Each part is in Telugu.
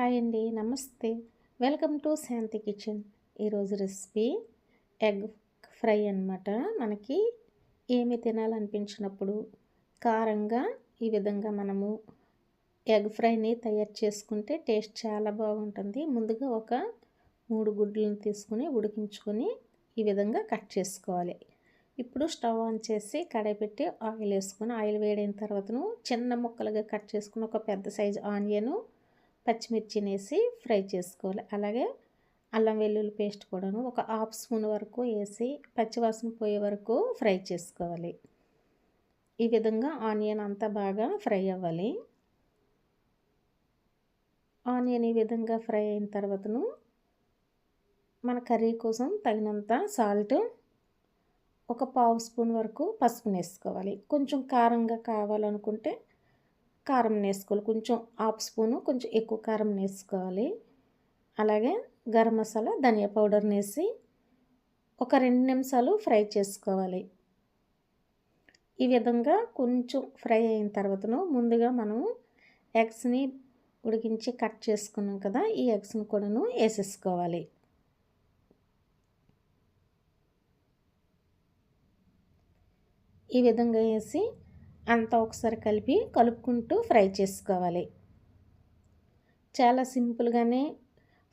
హాయ్ అండి నమస్తే. Welcome to Shanti kitchen. ఈరోజు రెసిపీ ఎగ్ ఫ్రై అనమాట మనకి ఏమి తినాలనిపించినప్పుడు కారంగా ఈ విధంగా మనము ఎగ్ ఫ్రైని తయారు చేసుకుంటే టేస్ట్ చాలా బాగుంటుంది. ముందుగా ఒక మూడు గుడ్లను తీసుకుని ఉడికించుకొని ఈ విధంగా కట్ చేసుకోవాలి. ఇప్పుడు స్టవ్ ఆన్ చేసి కడాయి పెట్టి ఆయిల్ వేసుకొని ఆయిల్ వేడైన తర్వాతను చిన్న ముక్కలుగా కట్ చేసుకుని ఒక పెద్ద సైజు ఆనియను పచ్చిమిర్చిని వేసి ఫ్రై చేసుకోవాలి. అలాగే అల్లం వెల్లుల్లి పేస్ట్ కూడాను ఒక హాఫ్ స్పూన్ వరకు వేసి పచ్చివాసన పోయే వరకు ఫ్రై చేసుకోవాలి. ఈ విధంగా ఆనియన్ అంతా బాగా ఫ్రై అవ్వాలి. ఆనియన్ ఈ విధంగా ఫ్రై అయిన తర్వాతను మన కర్రీ కోసం తగినంత సాల్ట్ ఒక పావు స్పూన్ వరకు పసుపుని వేసుకోవాలి కొంచెం కారంగా కావాలనుకుంటే కారం వేసుకోవాలి కొంచెం హాఫ్ స్పూను కొంచెం ఎక్కువ కారం వేసుకోవాలి అలాగే గరం మసాలా ధనియా పౌడర్ని వేసి ఒక రెండు నిమిషాలు ఫ్రై చేసుకోవాలి. ఈ విధంగా కొంచెం ఫ్రై అయిన తర్వాతను ముందుగా మనము ఎగ్స్ని ఉడికించి కట్ చేసుకున్నాం కదా ఈ ఎగ్స్ని కూడాను వేసేసుకోవాలి. ఈ విధంగా వేసి అంతా ఒకసారి కలిపి కలుపుకుంటూ ఫ్రై చేసుకోవాలి. చాలా సింపుల్గానే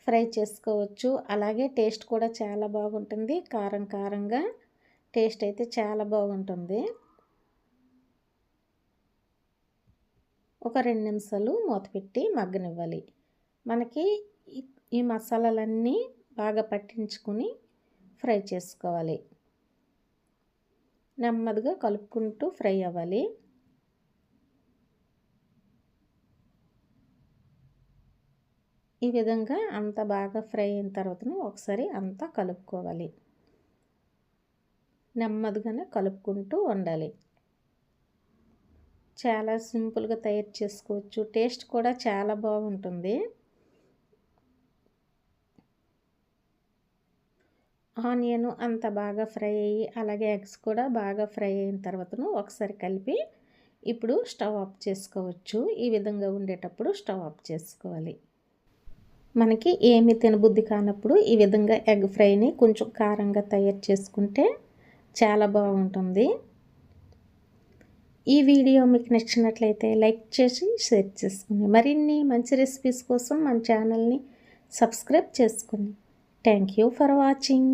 ఫ్రై చేసుకోవచ్చు. అలాగే టేస్ట్ కూడా చాలా బాగుంటుంది. కారం కారంగా టేస్ట్ అయితే చాలా బాగుంటుంది. ఒక రెండు నిమిషాలు మూత పెట్టి మగ్గనివ్వాలి. మనకి ఈ మసాలాలన్నీ బాగా పట్టించుకొని ఫ్రై చేసుకోవాలి. నెమ్మదిగా కలుపుకుంటూ ఫ్రై అవ్వాలి. ఈ విధంగా అంత బాగా ఫ్రై అయిన తర్వాత ఒకసారి అంతా కలుపుకోవాలి. నెమ్మదిగానే కలుపుకుంటూ ఉండాలి చాలా సింపుల్గా తయారు చేసుకోవచ్చు. టేస్ట్ కూడా చాలా బాగుంటుంది. ఆనియన్ అంత బాగా ఫ్రై అయ్యి అలాగే ఎగ్స్ కూడా బాగా ఫ్రై అయిన తర్వాతను ఒకసారి కలిపి ఇప్పుడు స్టవ్ ఆఫ్ చేసుకోవచ్చు. ఈ విధంగా ఉండేటప్పుడు స్టవ్ ఆఫ్ చేసుకోవాలి. మనకి ఏమి తినబుద్ధి కానప్పుడు ఈ విధంగా ఎగ్ ఫ్రైని కొంచెం కారంగా తయారు చేసుకుంటే చాలా బాగుంటుంది. ఈ వీడియో మీకు నచ్చినట్లయితే లైక్ చేసి షేర్ చేసుకుని మరిన్ని మంచి రెసిపీస్ కోసం మన ఛానల్ని సబ్స్క్రైబ్ చేసుకుని థ్యాంక్ యూ ఫర్ వాచింగ్.